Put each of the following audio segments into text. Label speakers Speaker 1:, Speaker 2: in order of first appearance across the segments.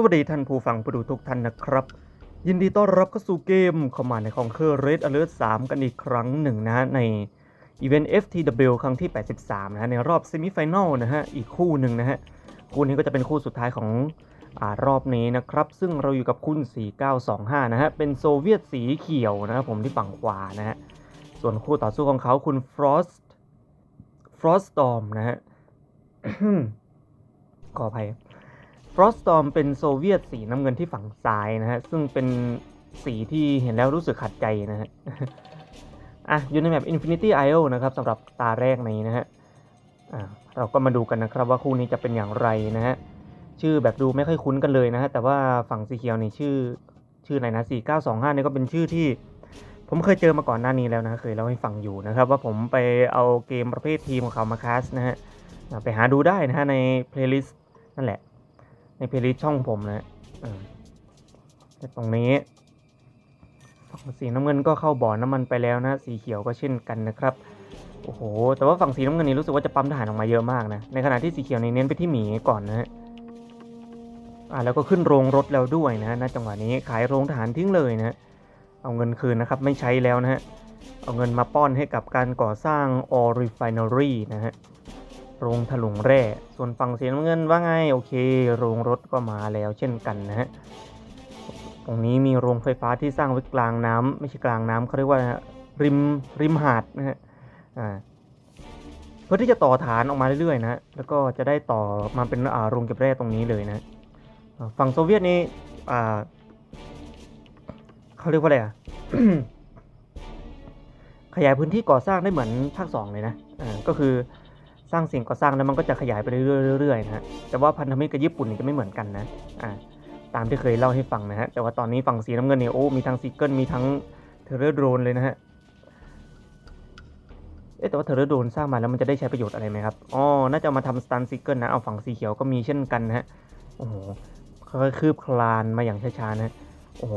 Speaker 1: สวัสดีท่านผู้ฟังผู้ดูทุกท่านนะครับ ยินดีต้อนรับเข้าสู่เกมคอมมานในของเคอร์ Red Alert 3กันอีกครั้งหนึ่งนะฮะในอีเวนต์ FTW ครั้งที่ 83 นะฮะในรอบเซมิไฟแนลนะฮะอีกคู่หนึ่งนะฮะคู่นี้ก็จะเป็นคู่สุดท้ายของอารอบนี้นะครับ ซึ่งเราอยู่กับคุณ 4925 นะฮะเป็นโซเวียตสีเขียวนะครับผมที่ฝั่งขวานะฮะส่วนคู่ต่อสู้ของเขาคุณ Frost Froststorm นะฮะขออภัย Froststorm เป็นโซเวียตสีน้ำเงินที่ฝั่งซ้ายนะฮะ ซึ่งเป็นสีที่เห็นแล้วรู้สึกขัดใจนะฮะ อะอยู่ในแมป Infinity Isle นะครับสำหรับตาแรกนี้นะฮะอะเราก็มาดูกันนะครับว่าคู่นี้จะเป็นอย่างไรนะฮะ ชื่อแบบดูไม่ค่อยคุ้นกันเลยนะฮะ แต่ว่าฝั่งสีเขียวนี่ชื่อ ชื่ออะไรนะ 4925นี่ก็เป็นชื่อที่ ผมเคยเจอมาก่อนหน้านี้แล้วนะ เคยเล่าให้ฟังอยู่นะครับ ว่าผมไปเอาเกมประเภททีมของเขามาคัสนะฮะ ไปหาดูได้นะฮะใน playlist นั่นแหละ ในเพลย์ช่องผมนะอ่าแต่ตรงนี้ฝั่งสีน้ำเงินก็เข้าบ่อน้ำมันไปแล้วนะ สีเขียวก็เช่นกันนะครับ โอ้โห แต่ว่าฝั่งสีน้ำเงินนี่รู้สึกว่าจะปั๊มทหารออกมาเยอะมากนะ ในขณะที่สีเขียวนี่เน้นไปที่หมีก่อนนะฮะอ่าแล้วก็ขึ้นโรงรถแล้วด้วยนะณจังหวะนี้ขายโรงทหารทิ้งเลยนะ เอาเงินคืนนะครับไม่ใช้แล้วนะฮะ เอาเงินมาป้อนให้กับการก่อสร้าง Oil Refinery นะฮะ โรงถลุงแร่ ส่วนฝั่งสีน้ำเงินว่าไงโอเค โรงรถก็มาแล้วเช่นกันนะฮะ ตรงนี้มีโรงไฟฟ้าที่สร้างไว้กลางน้ำไม่ใช่กลางน้ำเขาเรียกว่าริมริมหาดนะฮะ อ่า เพื่อที่จะต่อฐานออกมาเรื่อยๆนะแล้วก็จะได้ต่อมาเป็นอ่าโรงเก็บแร่ตรงนี้เลยนะฝั่งโซเวียตนี่อ่าเขาเรียกว่าอะไรอะขยายพื้นที่ก่อสร้างได้เหมือนภาคสองเลยนะ อ่า ก็คือ สร้างสิ่งก่อสร้างแล้วมันก็จะขยายไปเรื่อยๆนะฮะแต่ว่าพันธมิตรกับญี่ปุ่นนี่จะไม่เหมือนกันนะอ่าตามที่เคยเล่าให้ฟังนะฮะแต่ว่าตอนนี้ฝั่งสีน้ำเงินเนี่ยโอ้มีทั้งซิกเกิลมีทั้งเทเลอร์โดรนเลยนะฮะเอ๊ะแต่ว่าเทเลอร์โดรนสร้างมาแล้วมันจะได้ใช้ประโยชน์อะไรไหมครับอ๋อน่าจะามาทำสตันซิกเกิลนะเอาฝั่งสีเขียวก็มีเช่นกันนะฮะโอ้โหค่อยคืบคลานมาอย่างช้าๆนะโอ้โห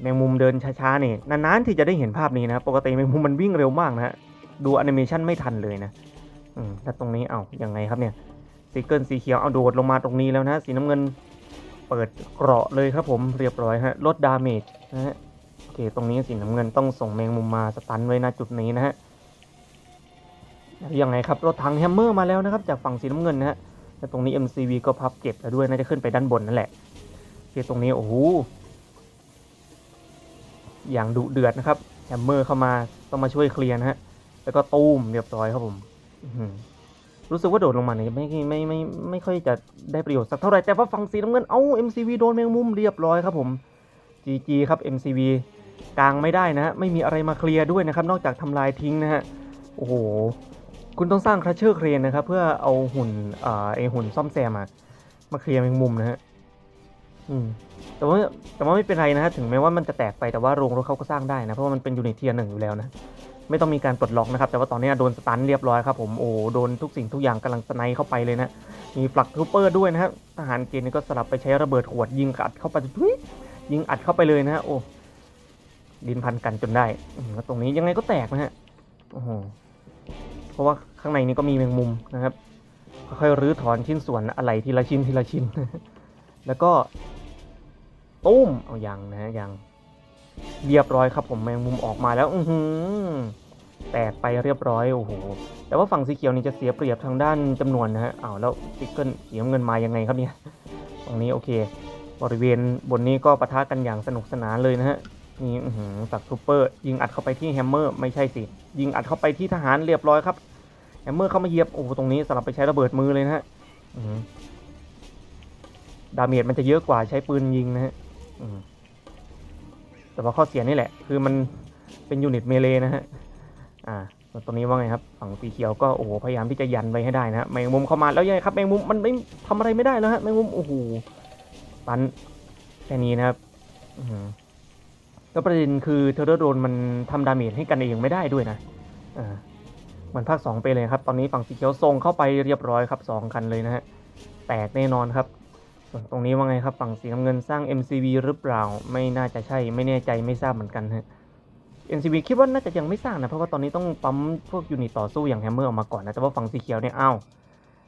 Speaker 1: แมงมุมเดินช้าๆนี่นานๆที่จะได้เห็นภาพนี้นะปกติแมงมุมมันวิ่งเร็วมากนะฮะดูแอนิเมชันไม่ทันเลยนะ อืมแล้วตรงนี้เอายังไงครับเนี่ยซิเกิลสีเขียวเอาโดดลงมาตรงนี้แล้วนะ สีน้ำเงินเปิดเกราะเลยครับผมเรียบร้อยฮะลดดาเมจนะฮะโอเคตรงนี้สีน้ำเงินต้องส่งแมงมุมมาสตันไว้ณจุดนี้นะฮะแล้วยังไงครับรถถังแฮมเมอร์มาแล้วนะครับ จากฝั่งสีน้ำเงินนะฮะแล้วตรงนี้ MCV ก็พับเก็บแล้วด้วยน่าจะขึ้นไปด้านบนนั่นแหละโอเคตรงนี้โอ้โหอย่างดุเดือดนะครับแฮมเมอร์เข้ามาต้องมาช่วยเคลียร์นะฮะแล้วก็ตูมเรียบร้อยครับผม รู้สึกว่าโดดลงมาเนี่ยไม่ไม่ไม่ไม่ไม่ค่อยจะได้ประโยชน์สักเท่าไหร่ แต่ว่าฝั่งสีน้ำเงินเอ้า MCV โดนแมงมุมเรียบร้อยครับผม GG ครับ MCV กลางไม่ได้นะฮะไม่มีอะไรมาเคลียร์ด้วยนะครับ นอกจากทำลายทิ้งนะฮะโอ้โหคุณต้องสร้างครัชเชอร์เครนนะครับ เพื่อเอาหุ่นอ่าไอหุ่นซ่อมแซมมามาเคลียร์แมงมุมนะฮะอืมแต่ว่าแต่ว่าไม่เป็นไรนะฮะถึงแม้ว่ามันจะแตกไปแต่ว่าโรงรถเขาก็สร้างได้นะเพราะว่ามันเป็นยูนิตเทียร์หนึ่งอยู่แล้วนะ ไม่ต้องมีการปลดล็อกนะครับแต่ว่าตอนนี้โดนสตันเรียบร้อยครับผมโอ้โดนทุกสิ่งทุกอย่างกำลังสไนเข้าไปเลยนะมีฟลักทูเปอร์ด้วยนะฮะทหารเกณฑ์ก็สลับไปใช้ระเบิดขวดยิงอัดเข้าไปทุยยิงอัดเข้าไปเลยนะฮะโอ้ดินพันกันจนได้แล้วตรงนี้ยังไงก็แตกนะฮะโอ้โหเพราะว่าข้างในนี้ก็มีแมงมุมนะครับค่อยรื้อถอนชิ้นส่วนอะไรทีละชิ้นทีละชิ้น แล้วก็ตุ้มเอาอยังนะฮะยัง เรียบร้อยครับผมแมงมุมออกมาแล้ว อือหือแตกไปเรียบร้อยโอ้โหแต่ว่าฝั่งสีเขียวนี่จะเสียเปรียบทางด้านจำนวนนะฮะอ้าวแล้วซิกเกิลสีน้ำเงินมายังไงครับเนี่ยตรงนี้โอเค บริเวณบนนี้ก็ปะทะกันอย่างสนุกสนานเลยนะฮะนี่อือหือฝักทูเปอร์ยิงอัดเข้าไปที่แฮมเมอร์ไม่ใช่สิ ยิงอัดเข้าไปที่ทหารเรียบร้อยครับแฮมเมอร์เข้ามาเหยียบโอ้โหตรงนี้สลับไปใช้ระเบิดมือเลยนะฮะดาเมจมันจะเยอะกว่าใช้ปืนยิงนะฮะ แต่ว่าข้อเสียนี่แหละ คือมันเป็นยูนิตเมเลนะฮะ อ่าส่วนตัวนี้ว่าไงครับ ฝั่งสีเขียวก็โอ้โหพยายามที่จะยันไปให้ได้นะฮะแมงมุมเข้ามาแล้วยังไงครับแมงมุมมันไม่ทำอะไรไม่ได้แล้วฮะแมงมุมโอ้โหตันแค่นี้นะครับแล้วประเด็นคือเทอร์โดนมันทำดาเมจให้กันเองไม่ได้ด้วยนะอ่าเหมือนภาคสองไปเลยครับ ตอนนี้ฝั่งสีเขียวส่งเข้าไปเรียบร้อยครับสองคันเลยนะฮะแตกแน่นอนครับ ส่วนตรงนี้ว่าไงครับฝั่งสีน้ำเงินสร้าง MCV หรือเปล่า ไม่น่าจะใช่ไม่แน่ใจไม่ทราบเหมือนกันฮะ MCV คิดว่าน่าจะยังไม่สร้างนะ เพราะว่าตอนนี้ต้องปั๊มพวกยูนิตต่อสู้อย่างแฮมเมอร์ออกมาก่อนนะ แต่ว่าฝั่งสีเขียวเนี่ยอ้าว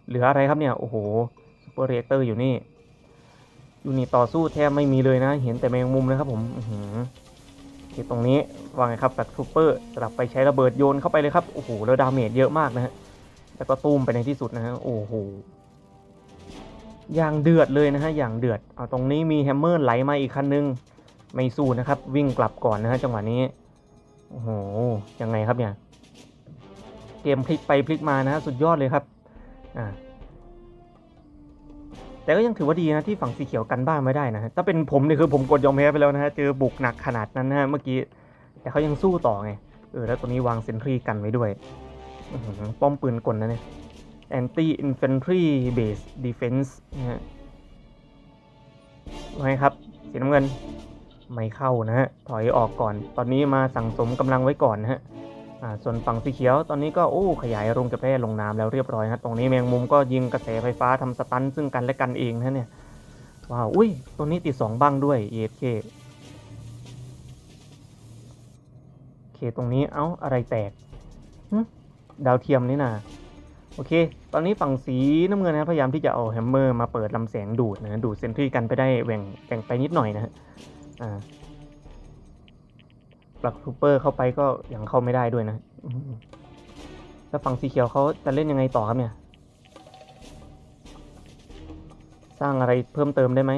Speaker 1: เหลืออะไรครับเนี่ย โอ้โหซูเปอร์เรเตอร์อยู่นี่ยูนิตต่อสู้แทบไม่มีเลยนะ เห็นแต่แมงมุมนะครับผมอื้อหือโอเคตรงนี้ว่าไงครับแฟลกทูเปอร์สลับไปใช้ระเบิดโยนเข้าไปเลยครับโอ้โหแล้วดาเมจเยอะมากนะฮะแล้วก็ตูมไปในที่สุดนะฮะโอ้โห อย่างเดือดเลยนะฮะอย่างเดือดเอาตรงนี้มีแฮมเมอร์ไหลมาอีกคันนึง ไม่สู้นะครับ วิ่งกลับก่อนนะฮะจังหวะนี้โอ้โหยังไงครับเนี่ย เกมพลิกไปพลิกมานะฮะสุดยอดเลยครับอ่าแต่ก็ยังถือว่าดีนะที่ฝั่งสีเขียวกันบ้านไม่ได้นะฮะถ้าเป็นผมเนี่ยคือผมกดยอมแพ้ไปแล้วนะฮะเจอบุกหนักขนาดนั้นนะฮะเมื่อกี้แต่เขายังสู้ต่อไงเออแล้วตัวนี้วางเซนทรีกันไว้ด้วยอป้อมปืนกลนะเนี่ย anti infantry base defense นะฮะว่าไงครับ สีน้ำเงิน ไม่เข้านะฮะ ถอยออกก่อน ตอนนี้มาสั่งสมกำลังไว้ก่อนนะฮะอ่าส่วนฝั่งสีเขียวตอนนี้ก็โอ้ขยายโรงกระแพร่ลงน้ำแล้วเรียบร้อยฮะตรงนี้แมงมุมก็ยิงกระแสไฟฟ้าทำสตันซึ่งกันและกันเองนะเนี่ย ว้าว อุ้ยตัวนี้ติดสองบังด้วย EFK โอเคตรงนี้เอ้าอะไรแตกหึดาวเทียมนี่นะโอเค ตอนนี้ฝั่งสีน้ำเงินนะพยายามที่จะเอาแฮมเมอร์มาเปิดลำแสงดูดนะดูดเซนทรีกันไปได้แหว่งแหว่งไปนิดหน่อยนะฮะอ่าปลักทูเปอร์เข้าไปก็ยังเข้าไม่ได้ด้วยนะแล้วฝั่งสีเขียวเขาจะเล่นยังไงต่อครับเนี่ย สร้างอะไรเพิ่มเติมได้ไหม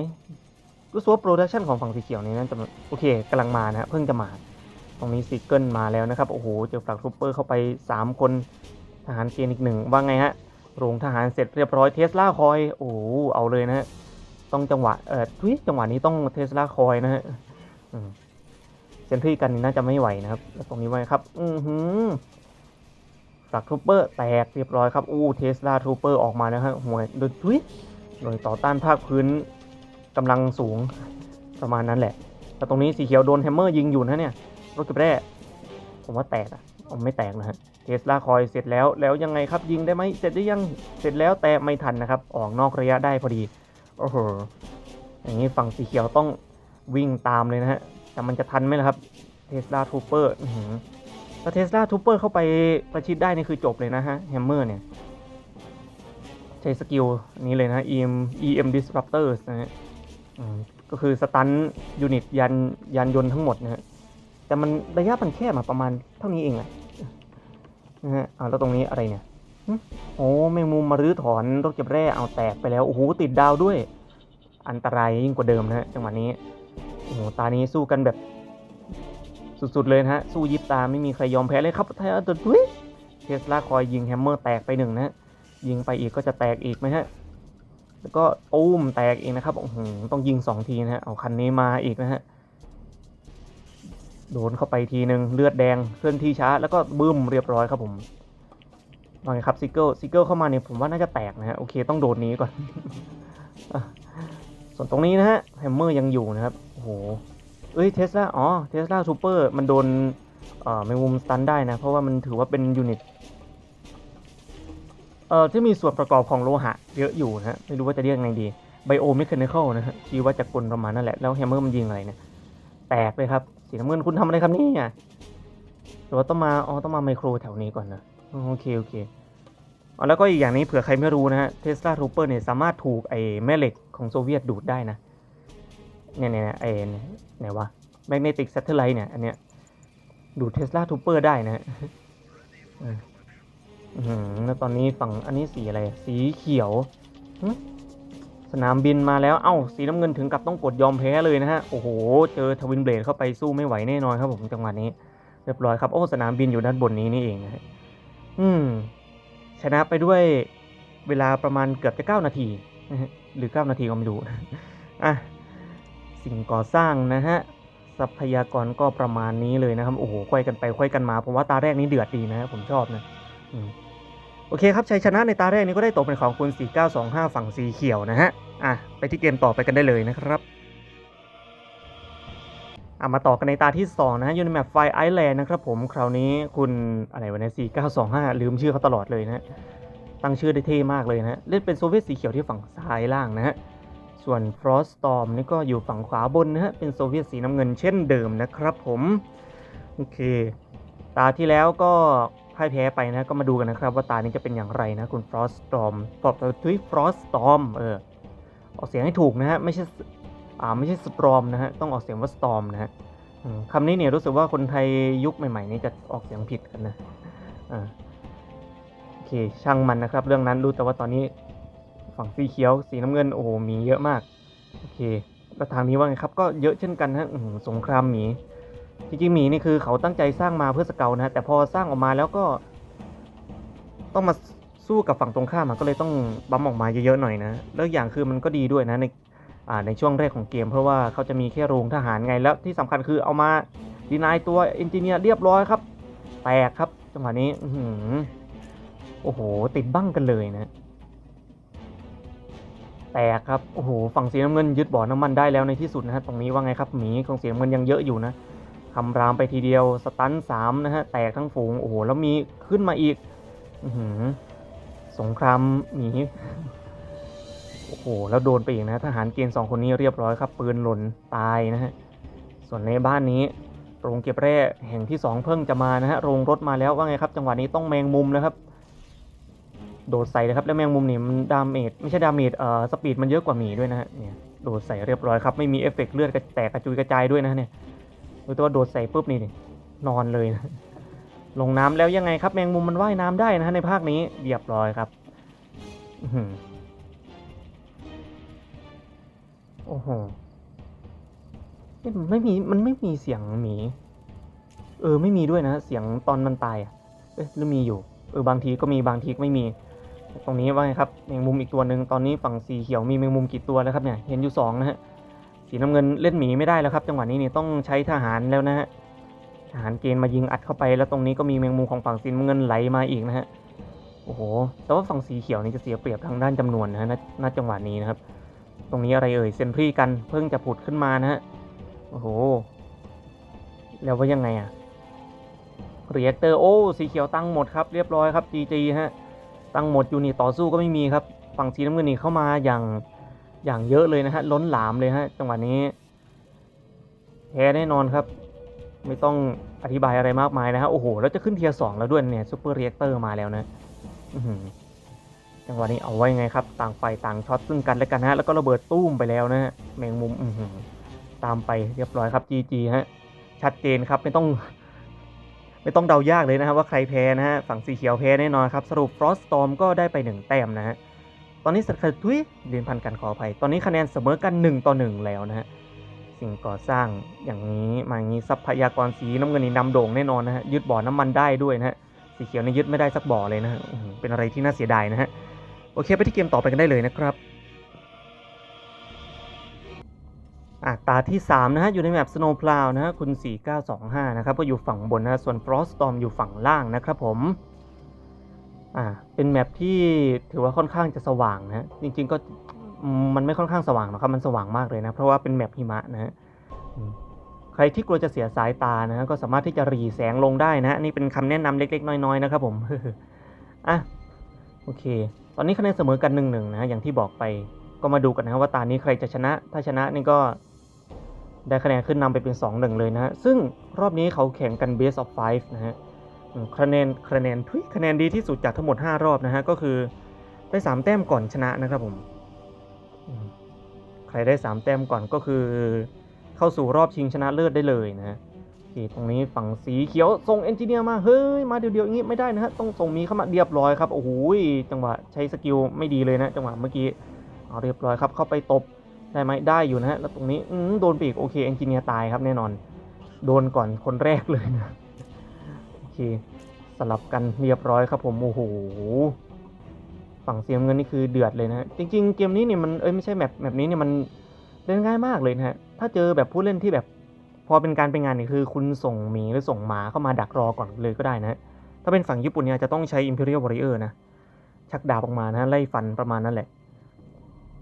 Speaker 1: รู้สึกว่าโปรดักชันของฝั่งสีเขียวนี่น่าจะโอเคกำลังมานะฮะเพิ่งจะมา ตรงนี้ซิกเกิลมาแล้วนะครับ โอ้โห เจอปลักทูเปอร์เข้าไป 3 คนทหารเกณฑ์อีกหนึ่งว่าไงฮะ โรงทหารเสร็จเรียบร้อยเทสลาคอยโอ้เอาเลยนะฮะต้องจังหวะเออทุยจังหวะนี้ต้องเทสลาคอยนะฮะเซนทรีกันน่าจะไม่ไหวนะครับแล้วตรงนี้ไว้ครับ อือหือฝักทูเปอร์แตกเรียบร้อยครับอู้เทสลาทูเปอร์ออกมานะฮะหวยโดยทุยโดยต่อต้านภาคพื้นกำลังสูงประมาณนั้นแหละแต่ตรงนี้สีเขียวโดนแฮมเมอร์ยิงอยู่นะเนี่ยรถเก็บแร่ผมว่าแตกอะ อ๋อไม่แตกนะฮะเทสลาคอยเสร็จแล้วแล้วยังไงครับยิงได้ไหมเสร็จได้ยังเสร็จแล้วแต่ไม่ทันนะครับ ออกนอกระยะได้พอดีโอ้โหอย่างนี้ฝั่งสีเขียวต้องวิ่งตามเลยนะฮะแต่มันจะทันไหมล่ะครับเทสลาทูเปอร์ถ้าเทสลาทูเปอร์เข้าไปประชิดได้นี่คือจบเลยนะฮะแฮมเมอร์เนี่ยใช้สกิลนี้เลยนะ EM EM disruptors นะฮะก็คือสตันยูนิตยันยานยนต์ทั้งหมดนะฮะแต่มันระยะมันแค่มาประมาณเท่านี้เองอะ นะฮะอ่าแล้วตรงนี้อะไรเนี่ยโอ้แมงมุมมารื้อถอนรถเก็บแร่เอาแตกไปแล้วโอ้โหติดดาวด้วย อันตรายยิ่งกว่าเดิมนะฮะจังหวะนี้โอ้โหตานี้สู้กันแบบสุดๆเลยนะฮะสู้ยิบตาไม่มีใครยอมแพ้เลยครับไทยอัลตุยเทสลาคอยยิงแฮมเมอร์แตกไปหนึ่งนะฮะยิงไปอีกก็จะแตกอีกไหมฮะแล้วก็ตุ้มแตกอีกนะครับโอ้โหต้องยิงสองทีนะฮะเอาคันนี้มาอีกนะฮะ โดนเข้าไปทีหนึ่งเลือดแดงเคลื่อนที่ช้า แล้วก็บึ้มเรียบร้อยครับผมว่าไงครับซิกเกิลซิกเกิลเข้ามาเนี่ยผมว่าน่าจะแตกนะฮะโอเคต้องโดนนี้ก่อน ส่วนตรงนี้นะฮะแฮมเมอร์ยังอยู่นะครับโอ้โหเอ้ยเทสลาอ๋อเทสลาซูเปอร์มันโดนเอ่อแมงมุมสตันได้นะ เพราะว่ามันถือว่าเป็นยูนิตเอ่อที่มีส่วนประกอบของโลหะเยอะอยู่นะฮะไม่รู้ว่าจะเรียกไงดีไบโอเมคานิคอลนะฮะชีวจักรกลประมาณนั่นแหละแล้วแฮมเมอร์มันยิงอะไรเนี่ยแตกเลยครับ สีน้ำเงินคุณทำอะไรครับนี่ยหรือว่าต้องมาอ๋อต้องมาไมโครแถวนี้ก่อนนะโอเคโอเคอ๋อแล้วก็อีกอย่างนี้เผื่อใครไม่รู้นะฮะเทสลาทูเปอร์เนี่ยสามารถถูกไอ้แม่เหล็กของโซเวียตดูดได้นะเนี่ยเนี่ยไอ้ไหนวะแมกเนติกแซตเทอร์ไลท์เนี่ยอันเนี้ยดูดเทสลาทูเปอร์ได้นะฮะอืมแล้วตอนนี้ฝั่งอันนี้สีอะไร สีเขียว สนามบินมาแล้ว เอ้า สีน้ำเงินถึงกับต้องกดยอมแพ้เลยนะฮะ โอ้โห เจอทวินเบลดเข้าไปสู้ไม่ไหวแน่นอนครับผมจังหวะนี้ เรียบร้อยครับ โอ้ สนามบินอยู่ด้านบนนี้นี่เองนะฮะอืม ชนะไปด้วยเวลาประมาณเกือบจะ9นาที หรือ 9 นาทีก็ไม่รู้ อะ สิ่งก่อสร้างนะฮะ ทรัพยากรก็ประมาณนี้เลยนะครับ โอ้โหค่อยกันไปค่อยกันมา ผมว่าตาแรกนี้เดือดดีนะ ผมชอบนะอโอเคครับชัยชนะในตาแรกนี้ก็ได้ตกเป็นของคุณ 4925 ฝั่งสีเขียวนะฮะ อะไปที่เกมต่อไปกันได้เลยนะครับอะมาต่อกันในตาที่ 2 นะฮะยูนิแมปไฟไอแลนด์นะครับผมคราวนี้คุณอะไรวะเนี่ย4925ลืมชื่อเขาตลอดเลยนะตั้งชื่อได้เท่มากเลยนะเล่นเป็นโซเวียตสีเขียวที่ฝั่งซ้ายล่างนะฮะส่วน Frost Storm นี่ก็อยู่ฝั่งขวาบนนะฮะ เป็นโซเวียตสีน้ำเงินเช่นเดิมนะครับผม โอเค ตาที่แล้วก็พ่ายแพ้ไปนะ ก็มาดูกันนะครับ ว่าตานี้จะเป็นอย่างไรนะ คุณ Frost Storm ปอบทุย Frost Storm เออ ออกเสียงให้ถูกนะฮะไม่ใช่อ่าไม่ใช่สตรอมนะฮะต้องออกเสียงว่าสตอมนะฮะคำนี้เนี่ยรู้สึกว่าคนไทยยุคใหม่ๆนี้จะออกเสียงผิดกันนะอ่าโอเคช่างมันนะครับ เรื่องนั้นรู้แต่ว่าตอนนี้ฝั่งสีเขียวสีน้ำเงินโอ้โหมีเยอะมากโอเคแล้วทางนี้ว่าไงครับก็เยอะเช่นกันฮะสงครามหมีจริงๆหมีนี่คือเขาตั้งใจสร้างมาเพื่อสเกลนะฮะแต่พอสร้างออกมาแล้วก็ต้องมา สู้กับฝั่งตรงข้ามมันก็เลยต้องบัมออกมาเยอะๆหน่อยนะแล้วอย่างคือมันก็ดีด้วยนะในอ่าในช่วงแรกของเกม เพราะว่าเขาจะมีแค่โรงทหารไงแล้วที่สำคัญคือเอามาดีนายตัวเอนจิเนียร์เรียบร้อยครับ แตกครับจังหวะนี้อืโอ้โห ติดบั้งกันเลยนะ แตกครับ โอ้โห ฝั่งสีน้ำเงินยึดบ่อน้ำมันได้แล้วในที่สุดนะฮะ ตรงนี้ว่าไงครับ หมีของสีน้ำเงินยังเยอะอยู่นะคำรามไปทีเดียว สตันสามนะฮะ แตกทั้งฝูง โอ้โห แล้วมีขึ้นมาอีก อื สงครามหมีโอ้โหแล้วโดนไปอีกนะทหารเกณฑ์สองคนนี้เรียบร้อยครับ ปืนหล่นตายนะฮะส่วนในบ้านนี้โรงเก็บแร่แห่งที่สองเพิ่งจะมานะฮะโรงรถมาแล้วว่าไงครับ จังหวะนี้ต้องแมงมุมแล้วครับ โดดใส่เลยครับแล้วแมงมุมนี่มันดาเมจไม่ใช่ดาเมจเอ่อสปีดมันเยอะกว่าหมีด้วยนะฮะเนี่ยโดดใส่เรียบร้อยครับไม่มีเอฟเฟกเลือดกระแตกกระจุยกระจายด้วยนะเนี่ยรู้ตัวาโดดใส่ปุ๊บนี่นี่นอนเลยนะ ลงน้ำแล้วยังไงครับแมงมุมมันว่ายน้ำได้นะฮะในภาคนี้เรียบร้อยครับโอ้โหมันไม่มีมันไม่มีเสียงหมี เออไม่มีด้วยนะเสียงตอนมันตายอะเอ๊ะหรือมีอยู่ เออบางทีก็มีบางทีก็ไม่มี ตรงนี้ว่าไงครับแมงมุมอีกตัวหนึ่งตอนนี้ฝั่งสีเขียวมีแมงมุมกี่ตัวแล้วครับเนี่ยเห็นอยู่สองนะฮะสีน้ำเงินเล่นหมีไม่ได้แล้วครับ จังหวะนี้นี่ต้องใช้ทหารแล้วนะฮะ ทหารเกณฑ์มายิงอัดเข้าไป แล้วตรงนี้ก็มีแมงมุมของฝั่งสีน้ำเงินไหลมาอีกนะฮะโอ้โหแต่ว่าฝั่งสีเขียวนี่จะเสียเปรียบทางด้านจำนวนนะฮะณณจังหวะนี้นะครับ ตรงนี้อะไรเอ่ยเซนทรีกันเพิ่งจะผุดขึ้นมานะฮะโอ้โหแล้วว่ายังไงอะเรียกเตอร์โอ้สีเขียวตั้งหมดครับเรียบร้อยครับ GG ฮะตั้งหมดยูนิตต่อสู้ก็ไม่มีครับฝั่งสีน้ำเงินนี่เข้ามาอย่างอย่างเยอะเลยนะฮะล้นหลามเลยฮะจังหวะนี้แพ้แน่นอนครับ ไม่ต้องอธิบายอะไรมากมายนะฮะโอ้โห แล้วจะขึ้นเทียร์สองแล้วด้วยเนี่ยซูเปอร์เรียกเตอร์มาแล้วนะจังหวะนี้เอาไว้ไงครับ ต่างฝ่ายต่างช็อตซึ่งกันและกันฮะแล้วก็ระเบิดตู้มไปแล้วนะฮะแมงมุมอืตามไปเรียบร้อยครับจีจีฮะชัดเจนครับไม่ต้อง ไม่ต้องเดายากเลยนะครับว่าใครแพ้นะฮะฝั่งสีเขียวแพ้แน่นอนครับสรุปฟรอสตอมก็ได้ไปหนึ่งแต้มนะฮะตอนนี้สัตว์ทุยเรียนพันกันขออภัย ตอนนี้คะแนนเสมอกันหนึ่งต่อหนึ่งแล้วนะฮะ สิ่งก่อสร้างอย่างนี้มาอย่างนี้ทรัพยากรสีน้ำเงินนี่นำโด่งแน่นอนนะฮะยึดบ่อน้ำมันได้ด้วยนะฮะสีเขียวนี่ยึดไม่ได้สักบ่อเลยนะฮะเป็นอะไรที่น่าเสียดายนะฮะโอเคไปที่เกมต่อไปกันได้เลยนะครับอะตาที่ 3 นะฮะ อยู่ในแมป Snow Plow นะฮะ คุณ 4925 นะครับ ก็อยู่ฝั่งบนนะฮะส่วน Frost Storm อยู่ฝั่งล่างนะครับผม อ่าเป็นแมปที่ถือว่าค่อนข้างจะสว่างนะฮะจริง ๆ ก็ มมันไม่ค่อนข้างสว่างหรอกครับ มันสว่างมากเลยนะ เพราะว่าเป็นแมปหิมะนะฮะใครที่กลัวจะเสียสายตานะ ก็สามารถที่จะรีแสงลงได้นะ นี่เป็นคำแนะนำเล็ก ๆ น้อยๆนะครับผมอะโอเค ตอนนี้คะแนนเสมอกันหนึ่งหนึ่งนะอย่างที่บอกไปก็มาดูกันนะว่าตานี้ใครจะชนะ ถ้าชนะนี่ก็ได้คะแนนขึ้นนำไปเป็น2 1เลยนะซึ่งรอบนี้เขาแข่งกัน base of 5นะฮะคะแนนคะแนนทุยคะแนนดีที่สุดจากทั้งหมด 5 รอบนะฮะก็คือได้ 3 แต้มก่อนชนะนะครับผม ใครได้ 3 แต้มก่อนก็คือ เข้าสู่รอบชิงชนะเลิศได้เลยนะฮะตรงนี้ฝั่งสีเขียวส่งเอนจิเนียร์มา เฮ้ย มาเดียวๆอย่างงี้ไม่ได้นะฮะ ต้องส่งมีเข้ามาเรียบร้อยครับ โอ้โหจังหวะใช้สกิลไม่ดีเลยนะ จังหวะเมื่อกี้เอาเรียบร้อยครับ เข้าไปตบได้ไหมได้อยู่นะฮะ แล้วตรงนี้อืโดนปีกโอเคเอนจิเนียร์ตายครับแน่นอน โดนก่อนคนแรกเลยนะ โอเค สลับกันเรียบร้อยครับผม โอ้โห ฝั่งเสียเงินนี่คือเดือดเลยนะฮะจริง ๆ เกมนี้เนี่ยมันเอ้ยไม่ใช่แมปแมปนี้เนี่ยมันเล่นง่ายมากเลยนะฮะถ้าเจอแบบผู้เล่นที่แบบพอเป็นการเป็นงานนี่คือ คุณส่งหมีหรือส่งหมาเข้ามาดักรอก่อนเลยก็ได้นะฮะถ้าเป็นฝั่งญี่ปุ่นเนี่ยจะต้องใช้ Imperial Warrior นะชักดาบออกมานะไล่ฟันประมาณนั้นแหละ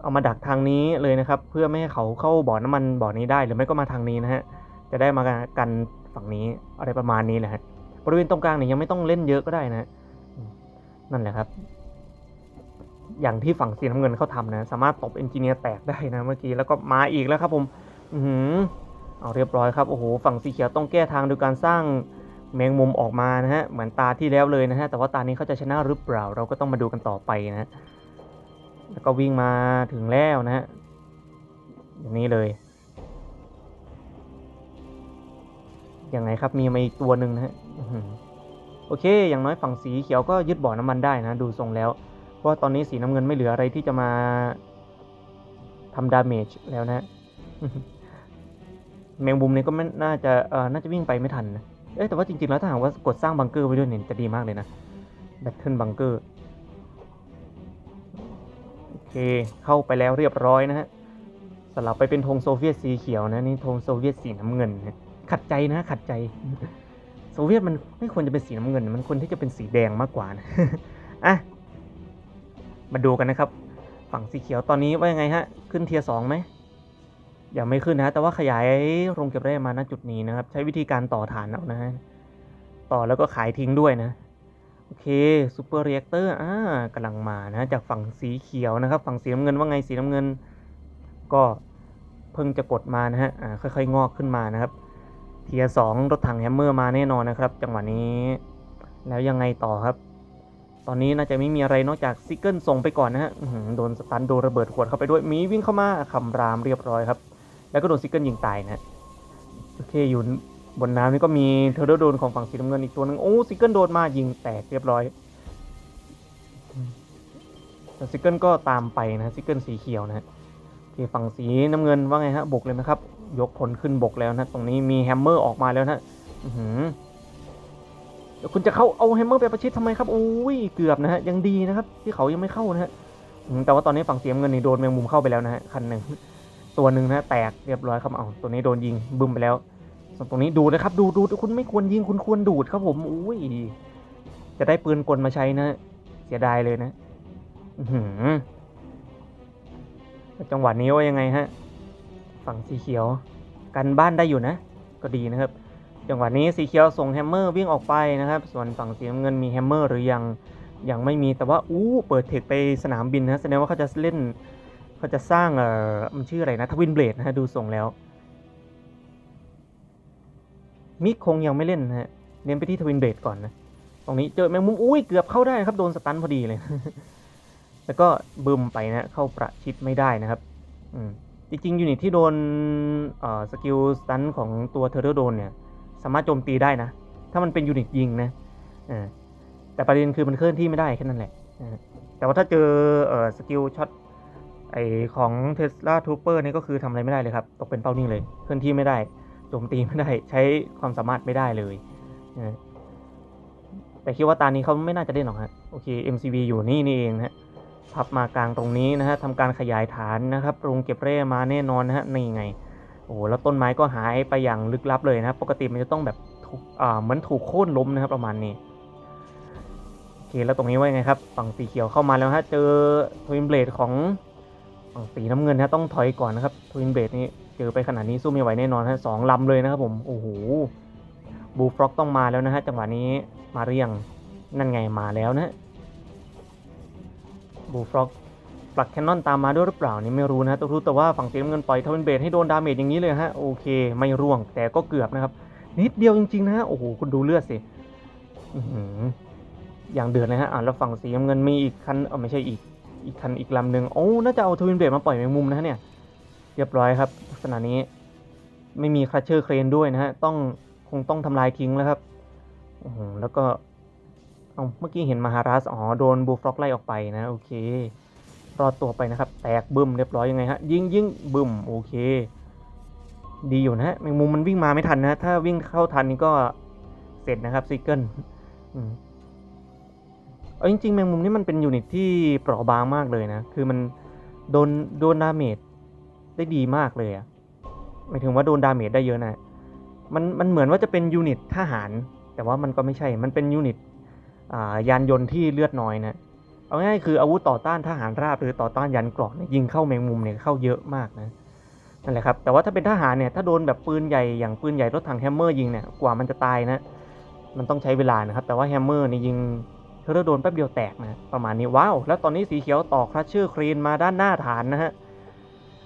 Speaker 1: เอามาดักทางนี้เลยนะครับ เพื่อไม่ให้เขาเข้าบ่อน้ำมันบ่อนี้ได้หรือไม่ก็มาทางนี้นะฮะจะได้มากันฝั่งนี้อะไรประมาณนี้แหละฮะบริเวณตรงกลางเนี่ยยังไม่ต้องเล่นเยอะก็ได้นะนั่นแหละครับ อย่างที่ฝั่งสีน้ำเงินเขาทำนะ สามารถตบเอนจิเนียร์แตกได้นะเมื่อกี้แล้วก็มาอีกแล้วครับผม อืมเอาเรียบร้อยครับ โอ้โห ฝั่งสีเขียวต้องแก้ทางโดยการสร้างแมงมุมออกมานะฮะ เหมือนตาที่แล้วเลยนะฮะ แต่ว่าตานี้เขาจะชนะหรือเปล่า เราก็ต้องมาดูกันต่อไปนะแล้วก็วิ่งมาถึงแล้วนะฮะอย่างนี้เลย ยังไงครับมีมาอีกตัวหนึ่งนะฮะโอเค อย่างน้อยฝั่งสีเขียวก็ยึดบ่อน้ำมันได้นะ ดูทรงแล้ว เพราะตอนนี้สีน้ำเงินไม่เหลืออะไรที่จะมาทำดาเมจแล้วนะแมงมุมเนี่ยก็ไม่น่าจะเออน่าจะวิ่งไปไม่ทันนะเอ๊ะแต่ว่าจริงๆแล้วถ้าหากว่ากดสร้างบังเกอร์ไว้ด้วยเนี่ยจะดีมากเลยนะแบทเทิลบังเกอร์โอเคเข้าไปแล้วเรียบร้อยนะฮะสลับไปเป็นธงโซเวียตสีเขียวนะนี่ธงโซเวียตสีน้ำเงินนะขัดใจนะขัดใจ โซเวียตมันไม่ควรจะเป็นสีน้ำเงิน มันควรที่จะเป็นสีแดงมากกว่านะอะ ดูกันนะครับ ฝั่งสีเขียวตอนนี้ว่ายังไงฮะ ขึ้นเทียร์สองไหมยังไม่ขึ้นนะ แต่ว่าขยายโรงเก็บแร่มาณจุดนี้นะครับ ใช้วิธีการต่อฐานเอานะฮะ ต่อแล้วก็ขายทิ้งด้วยนะ โอเคซูเปอร์เรียกเตอร์อ่ากำลังมานะ จากฝั่งสีเขียวนะครับ ฝั่งสีน้ำเงินว่าไงสีน้ำเงิน ก็เพิ่งจะกดมานะฮะอ่าค่อยๆ งอกขึ้นมานะครับเทียร์สองรถถังแฮมเมอร์มาแน่นอนนะครับ จังหวะนี้ แล้วยังไงต่อครับ ตอนนี้น่าจะไม่มีอะไรนอกจากซิกเกิลส่งไปก่อนนะฮะโดนสตันโดนระเบิดขวดเข้าไปด้วยมีวิ่งเข้ามาคำรามเรียบร้อยครับ แล้วก็โดนซิกเกิลยิงตายนะโอเคอยู่บนน้ำนี่ก็มีเทอร์โดโดนของฝั่งสีน้ำเงินอีกตัวหนึ่งโอ้ซิกเกิลโดนมายิงแตกเรียบร้อยแต่ซิกเกิลก็ตามไปนะซิกเกิลสีเขียวนะฮะฝั่งสีน้ำเงินว่าไงฮะบกเลยไหมครับ ยกพลขึ้นบกแล้วนะ ตรงนี้มีแฮมเมอร์ออกมาแล้วนะอื เดี๋ยวคุณจะเข้าเอาแฮมเมอร์ไปประชิดทำไมครับโอ้ยเกือบนะฮะยังดีนะครับ ที่เขายังไม่เข้านะฮะแต่ว่าตอนนี้ฝั่งเสีน้ำเงินนี่โดนแมงมุมเข้าไปแล้วนะฮะคันหนึ่งตัวหนึ่งนะแตกเรียบร้อยครับเอาตัวนี้โดนยิงบึ้มไปแล้วส่วนตรงนี้ดูนะครับ ดูดูคุณไม่ควรยิงคุณควรดูดครับผมอุ้ยจะได้ปืนกลมาใช้นะ เสียดายเลยนะหือจังหวะนี้ว่ายังไงฮะ ฝั่งสีเขียว กันบ้านได้อยู่นะ ก็ดีนะครับ จังหวะนี้สีเขียวส่งแฮมเมอร์วิ่งออกไปนะครับ ส่วนฝั่งสีน้ำเงินมีแฮมเมอร์หรือยังยังไม่มีแต่ว่าอู้เปิดเทคไปสนามบินนะแสดงว่าเขาจะเล่นเขาจะสร้างเอ่อมันชื่ออะไรนะทวินเบลดนะฮะดูทรงแล้ว มิกคงยังไม่เล่นนะฮะเน้นไปที่ทวินเบลดก่อนนะตรงนี้เจอแมงมุมอุ้ยเกือบเข้าได้ครับโดนสตันพอดีเลย แล้วก็บึมไปนะเข้าประชิดไม่ได้นะครับอืมจริงๆยูนิตที่โดนเอ่อสกิลสตันของตัวเทอร์เรโดนเนี่ย สามารถโจมตีได้นะ ถ้ามันเป็นยูนิตยิงนะแต่ประเด็นคือมันเคลื่อนที่ไม่ได้แค่นั้นแหละแต่ว่าถ้าเจอเออสกิลช็อตไอของเทสลาทูเปอร์นี่ก็คือทำอะไรไม่ได้เลยครับ ตกเป็นเป้านิ่งเลย เคลื่อนที่ไม่ได้ โจมตีไม่ได้ ใช้ความสามารถไม่ได้เลย แต่คิดว่าตานี้เขาไม่น่าจะได้หรอกฮะ โอเค MCV อยู่นี่นี่เองฮะ พับมากลางตรงนี้นะฮะทำการขยายฐานนะครับโรงเก็บเร่มาแน่นอนนะฮะ นี่ไง อ้โหแล้วต้นไม้ก็หายไปอย่างลึกลับเลยนะปกติมันจะต้องแบบถูกอ่าเหมือนถูกโค่นล้มนะครับประมาณนี้โอเคแล้วตรงนี้ว่าไงครับ ฝั่งสีเขียวเข้ามาแล้วฮะเจอทวินเบลดของฝั่งสีน้ำเงินนะต้องถอยก่อนนะครับทวินเบลดนี้เจอไปขนาดนี้สู้ไม่ไหวแน่นอนฮะสองลำเลยนะครับผมโอ้โหบูฟร็อกต้องมาแล้วนะฮะจังหวะนี้มาเรียงนั่นไงมาแล้วนะบูฟร็อก ปลักแคนนอนตามมาด้วยหรือเปล่านี่ไม่รู้นะแต่รู้แต่ว่าฝั่งสีน้ำเงินปล่อยทวินเบดให้โดนดาเมจอย่างนี้เลยฮะโอเค ไม่ร่วงแต่ก็เกือบนะครับ นิดเดียวจริงๆนะฮะโอ้โหคุณดูเลือดสิอย่างเดือดเลยฮะอ่าแล้วฝั่งสีน้ำเงินมีอีกคันเออไม่ใช่อีกอีกคันอีกลำหนึ่งโอ้น่าจะเอาทวินเบดมาปล่อยแมงมุมนะฮะเนี่ยเรียบร้อยครับลักษณะนี้ไม่มีคลัชเชอร์เครนด้วยนะฮะต้องคงต้องทำลายทิ้งแล้วครับโอ้โหแล้วก็เอาเมื่อกี้เห็นมาฮารัสอ๋อโดนบูฟล็อกไล่ออกไปนะ โอเค รอดตัวไปนะครับ แตกบึ้มเรียบร้อยยังไงฮะยิงยิงบึ้มโอเค ดีอยู่นะฮะแมงมุมมันวิ่งมาไม่ทันนะ ถ้าวิ่งเข้าทันนี่ก็เสร็จนะครับซิกเกิลอืมเอาจริงๆแมงมุมนี่มันเป็นยูนิตที่เปราะบางมากเลยนะ คือมันโดนโดนดาเมจได้ดีมากเลยอะหมายถึงว่าโดนดาเมจได้เยอะนะมันมันเหมือนว่าจะเป็นยูนิตทหาร แต่ว่ามันก็ไม่ใช่ มันเป็นยูนิตยานยนต์ที่เลือดน้อยนะ เอาง่ายๆคืออาวุธต่อต้านทหารราบหรือต่อต้านยันเกราะเนี่ยยิงเข้าแมงมุมเนี่ยเข้าเยอะมากนะนั่นแหละครับแต่ว่าถ้าเป็นทหารเนี่ยถ้าโดนแบบปืนใหญ่อย่างปืนใหญ่รถถังแฮมเมอร์ยิงเนี่ยกว่ามันจะตายนะ มันต้องใช้เวลานะครับ แต่ว่าแฮมเมอร์นี่ยิงเทอร์โดนแป๊บเดียวแตกนะประมาณนี้ว้าวแล้วตอนนี้สีเขียวต่อคลัชเชอร์ครีนมาด้านหน้าฐานนะฮะ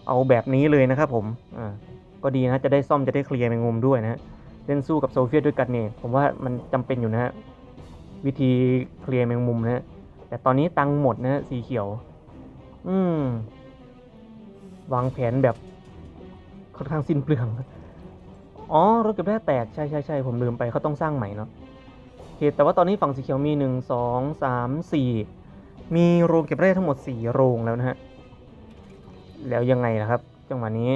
Speaker 1: เอาแบบนี้เลยนะครับผมอ่าก็ดีนะจะได้ซ่อมจะได้เคลียร์แมงมุมด้วยนะฮะเล่นสู้กับโซเฟียด้วยกันเนี่ยผมว่ามันจำเป็นอยู่นะฮะวิธีเคลียร์แมงมุมนะฮะ แต่ตอนนี้ตังหมดนะสีเขียว อืม วางแผนแบบค่อนข้างสิ้นเปลือง อ๋อ รถเก็บแร่แตก ใช่ใช่ใช่ผมลืมไปเขาต้องสร้างใหม่เนาะโอเค แต่ว่าตอนนี้ฝั่งสีเขียวมีหนึ่งสองสามสี่มีโรงเก็บแร่ทั้งหมดสี่โรงแล้วนะฮะ แล้วยังไงล่ะครับ จังหวะนี้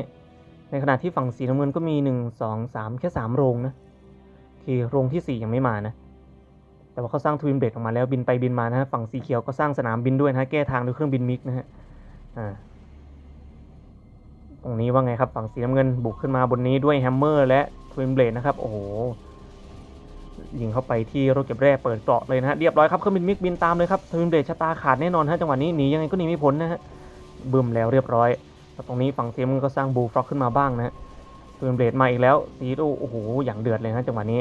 Speaker 1: ในขณะที่ฝั่งสีน้ำเงินก็มีหนึ่งสองสามแค่สามโรงนะโอเคโรงที่สี่ยังไม่มานะ แต่ว่าเขาสร้างทวินเบดออกมาแล้วบินไปบินมานะฮะฝั่งสีเขียวก็สร้างสนามบินด้วยนะฮะแก้ทางด้วยเครื่องบินมิกนะฮะอ่าตรงนี้ว่าไงครับฝั่งสีน้ำเงินบุกขึ้นมาบนนี้ด้วยแฮมเมอร์และทวินเบลดนะครับโอ้โหยิงเข้าไปที่รถเก็บแร่เปิดเกราะเลยนะฮะเรียบร้อยครับเครื่องบินมิกบินตามเลยครับทวินเบลดชะตาขาดแน่นอนฮะจังหวะนี้หนียังไงก็หนีไม่พ้นนะฮะบึมแล้วเรียบร้อยแล้วตรงนี้ฝั่งสีน้ำเงินก็สร้างบูฟล็อกขึ้นมาบ้างนะฮะทวินเบลดมาอีกแล้วสีดูโอ้โหอย่างเดือดเลยนะจังหวะนี้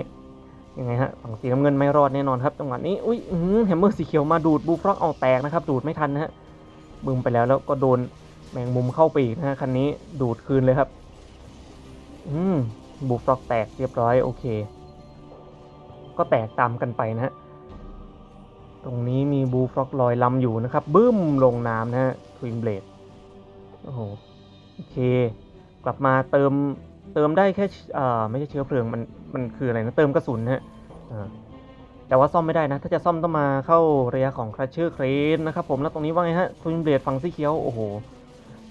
Speaker 1: ยังไงฮะฝั่งสีน้ำเงินไม่รอดแน่นอนครับจังหวะนี้อุ้ยแฮมเมอร์สีเขียวมาดูดบูฟล็อกเอาแตกนะครับ ดูดไม่ทันนะฮะบึมไปแล้วแล้วก็โดนแมงมุมเข้าไปอีกนะฮะคันนี้ดูดคืนเลยครับ อืมบุกฟล็อกแตกเรียบร้อยโอเค ก็แตกตามกันไปนะฮะตรงนี้มีบูฟล็อกลอยลำอยู่นะครับบึ้มลงน้ำนะฮะทวินเบลดโอ้โหโอเค กลับมาเติมเติมได้แค่เอ่อไม่ใช่เชื้อเพลิงมัน มันคืออะไรนะเติมกระสุนนะฮะแต่ว่าซ่อมไม่ได้นะ ถ้าจะซ่อมต้องมาเข้าระยะของคราเชอร์เครนนะครับผมแล้วตรงนี้ว่าไงฮะทวินเบลดฝั่งสีเขียวโอ้โห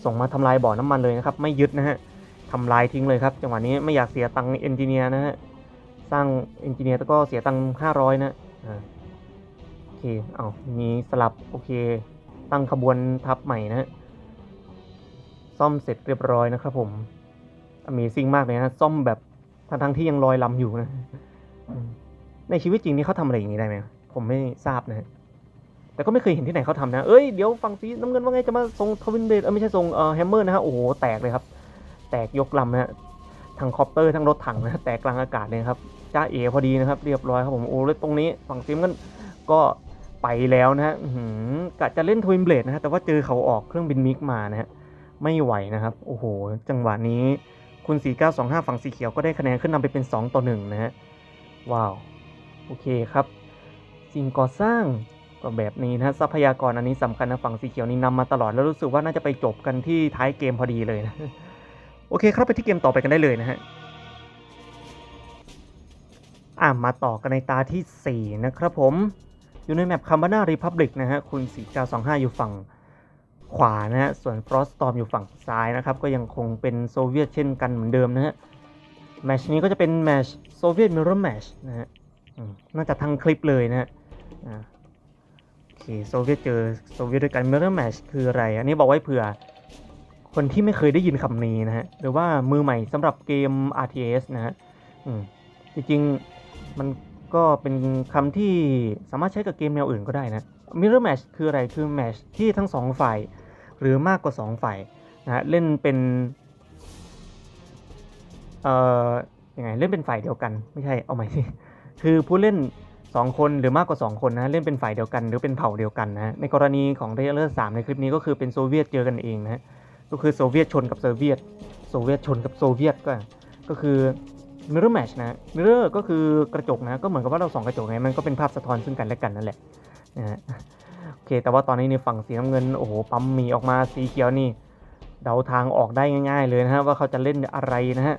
Speaker 1: ส่งมาทำลายบ่อน้ำมันเลยนะครับไม่ยึดนะฮะทำลายทิ้งเลยครับจังหวะนี้ไม่อยากเสียตังค์เอนจิเนียร์นะฮะสร้างเอนจิเนียร์ก็เสียตังค์ห้าร้อยนะโอเคเอามีสลับโอเค ตั้งขบวนทัพใหม่นะฮะซ่อมเสร็จเรียบร้อยนะครับผม Amazing มากเลยนะซ่อมแบบ ทั้งทั้งๆที่ยังลอยลำอยู่นะ ในชีวิตจริงนี่เขาทำอะไรอย่างนี้ได้ไหมผมไม่ทราบนะแต่ก็ไม่เคยเห็นที่ไหนเขาทำนะ เอ้ย เดี๋ยวฝั่งสีน้ำเงินว่าไงจะมาส่งทวินเบลดเออไม่ใช่ส่งเอ่อแฮมเมอร์นะฮะ โอ้โห แตกเลยครับ แตกยกลำนะฮะ ทั้งคอปเตอร์ทั้งรถถังนะ แตกกลางอากาศเลยครับ จ้าเอพอดีนะครับ เรียบร้อยครับผม โอ้แล้วตรงนี้ฝั่งสีน้ำเงินก็ไปแล้วนะฮะกะจะเล่นทวินเบลดนะฮะ แต่ว่าเจอเขาออกเครื่องบินมิกมานะฮะ ไม่ไหวนะครับ โอ้โห จังหวะนี้ คุณ 4925 ฝั่งสีเขียวก็ได้คะแนนขึ้นนำไปเป็น 2 ต่อ 1 นะฮะ ว้าว โอเคครับ สิ่งก่อสร้างก็แบบนี้นะทรัพยากรอันนี้สำคัญนะฝั่งสีเขียวนี่นำมาตลอดแล้วรู้สึกว่าน่าจะไปจบกันที่ท้ายเกมพอดีเลยนะ โอเคครับไปที่เกมต่อไปกันได้เลยนะฮะอ่ามาต่อกันในตาที่ 4 นะครับผม อยู่ในแมปคัมบานารีพับลิกนะฮะ คุณ 4925 อยู่ฝั่ง ขวานะฮะ ส่วนฟรอสตอมอยู่ฝั่งซ้ายนะครับ ก็ยังคงเป็นโซเวียตเช่นกันเหมือนเดิมนะฮะ แมชนี้ก็จะเป็นแมชโซเวียตมิร r แมชนะฮะน่าจะทั้งคลิปเลยนะฮะโอเคโซเวียตเจอโซเวียตด้วยกันมิร r แมชคืออะไร อันนี้บอกไว้เผื่อคนที่ไม่เคยได้ยินคำนี้นะฮะ หรือว่ามือใหม่สำหรับเกม RTS นะฮะอืมจริงๆมัน ก็เป็นคำที่สามารถใช้กับเกมแนวอื่นก็ได้นะ Mirror Match คืออะไรคือแมชที่ทั้งสองฝ่าย หรือมากกว่า 2 ฝ่ายนะเล่นเป็นเอ่อยังไงเล่นเป็นฝ่ายเดียวกันไม่ใช่เอาใหม่สิคือผู้เล่น 2 คนหรือมากกว่า 2 คนนะเล่นเป็นฝ่ายเดียวกัน หรือเป็นเผ่าเดียวกันนะในกรณีของเรเลอร์สามในคลิปนี้ก็คือเป็นโซเวียตเจอกันเองนะฮะก็คือโซเวียตชนกับโซเวียตโซเวียตชนกับโซเวียตก็ก็คือ mirror match นะ mirror ก็คือกระจกนะ ก็เหมือนกับว่าเราส่องกระจกไง มันก็เป็นภาพสะท้อนซึ่งกันและกันนั่นแหละนะฮะโอเค แต่ว่าตอนนี้ในฝั่งสีน้ำเงิน โอ้โห ปั๊มมีออกมาสีเขียวนี่ เดาทางออกได้ง่าย ๆ เลยนะฮะ ว่าเขาจะเล่นอะไรนะฮะ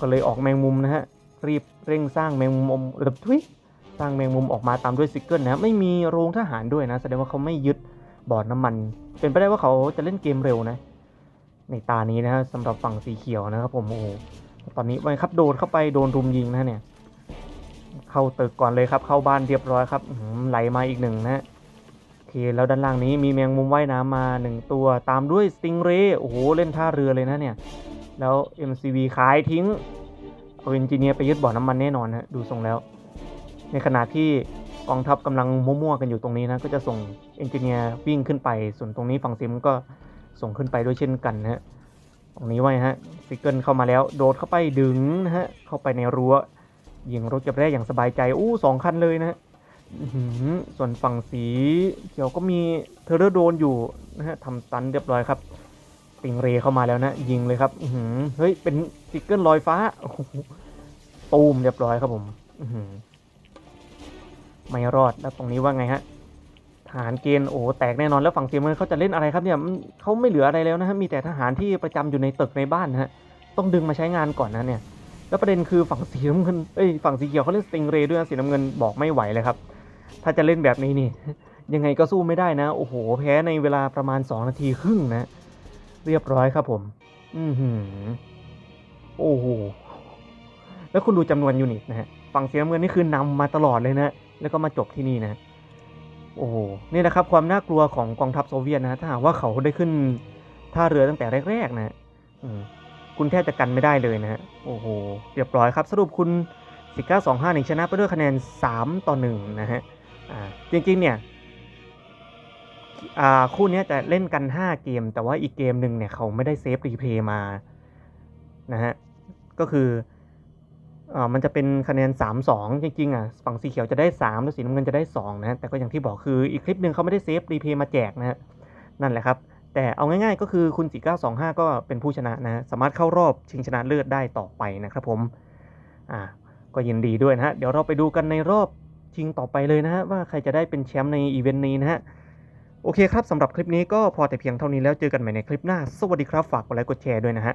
Speaker 1: ก็เลยออกแมงมุมนะฮะ รีบเร่งสร้างแมงมุมอมเออทุยสร้างแมงมุมออกมาตามด้วยซิกเกิลนะ ไม่มีโรงทหารด้วยนะ แสดงว่าเขาไม่ยึดบ่อน้ำมัน เป็นไปได้ว่าเขาจะเล่นเกมเร็วนะ ในตานี้นะฮะสำหรับฝั่งสีเขียวนะครับผม โอ้โห ตอนนี้ไว้ครับโดนเข้าไปโดนรุมยิงนะเนี่ย เข้าตึกก่อนเลยครับ เข้าบ้านเรียบร้อยครับไหลมาอีกหนึ่งนะโอเคแล้วด้านล่างนี้มีแมงมุมว่ายน้ำมาหนึ่งตัวตามด้วยสติงเรย์โอ้โหเล่นท่าเรือเลยนะเนี่ย แล้ว MCV ขายทิ้งเอาเอนจิเนียร์ไปยึดบ่อน้ำมันแน่นอนนะดูทรงแล้ว ในขณะที่กองทัพกำลังมั่วๆกันอยู่ตรงนี้นะก็จะส่งเอนจิเนียร์วิ่งขึ้นไป ส่วนตรงนี้ฝั่งซิมก็ส่งขึ้นไปด้วยเช่นกันนะฮะ ตรงนี้ไว้ฮะซิกเกิลเข้ามาแล้ว โดดเข้าไปดึงนะฮะ เข้าไปในรั้วยิงรถเก็บแร่อย่างสบายใจ อู้สองคันเลยนะฮะส่วนฝั่งสีเขียวก็มีเทอร์เรโดนอยู่นะฮะทำตันเรียบร้อยครับ ติงเรเข้ามาแล้วนะ ยิงเลยครับเฮ้ย เป็นซิกเกิลลอยฟ้าตูมเรียบร้อยครับผมไม่รอดแล้วตรงนี้ว่าไงฮะ หารเกณฑ์โอ้แตกแน่นอนแล้วฝั่งเสียมันเขาจะเล่นอะไรครับเนี่ยเขาไม่เหลืออะไรแล้วนะฮะมีแต่ทหารที่ประจำอยู่ในตึกในบ้านนะฮะต้องดึงมาใช้งานก่อนนะเนี่ยแล้วประเด็นคือฝั่งสีน้ำเงินเอ้ยฝั่งสีเขียวเขาเล่นสติงเรย์ด้วยนะสีน้ำเงินบอกไม่ไหวเลยครับ ถ้าจะเล่นแบบนี้นี่ ยังไงก็สู้ไม่ได้นะโอ้โหแพ้ในเวลาประมาณ 2 นาทีครึ่งนะ เรียบร้อยครับผม อือหือโอ้โหแล้วคุณดูจำนวนยูนิตนะฮะฝั่งสีน้ำเงินนี่คือนำมาตลอดเลยนะ แล้วก็มาจบที่นี่นะ โอ้โหนี่นะครับความน่ากลัวของกองทัพโซเวียตนะถ้าหากว่าเขาได้ขึ้นท่าเรือตั้งแต่แรกๆนะคุณแทบจะกันไม่ได้เลยนะฮะโอ้โหเรียบร้อยครับสรุปคุณสิก้าสองห้าหนึ่งชนะไปด้วยคะแนน 3 ต่อ 1 นะฮะจริงๆเนี่ยคู่นี้จะเล่นกัน 5 เกม แต่ว่าอีกเกมหนึ่งเนี่ยเขาไม่ได้เซฟรีเพย์มานะฮะก็คือ มันจะเป็นคะแนน 3-2 จริงๆอะฝั่งสีเขียวจะได้ 3 แล้วสีน้ำเงินจะได้ 2นะฮะแต่ก็อย่างที่บอกคืออีกคลิปหนึ่งเขาไม่ได้เซฟรีเพย์มาแจกนะฮะนั่นแหละครับ แต่เอาง่ายๆก็คือคุณ 4925 ก็เป็นผู้ชนะนะฮะสามารถเข้ารอบชิงชนะเลิศได้ต่อไปนะครับผมอ่าก็ยินดีด้วยนะฮะ เดี๋ยวเราไปดูกันในรอบชิงต่อไปเลยนะฮะ ว่าใครจะได้เป็นแชมป์ในอีเวนต์นี้นะฮะ โอเคครับสำหรับคลิปนี้ก็พอแต่เพียงเท่านี้แล้วเจอกันใหม่ในคลิปหน้า สวัสดีครับฝากกดไลค์กดแชร์ด้วยนะฮะ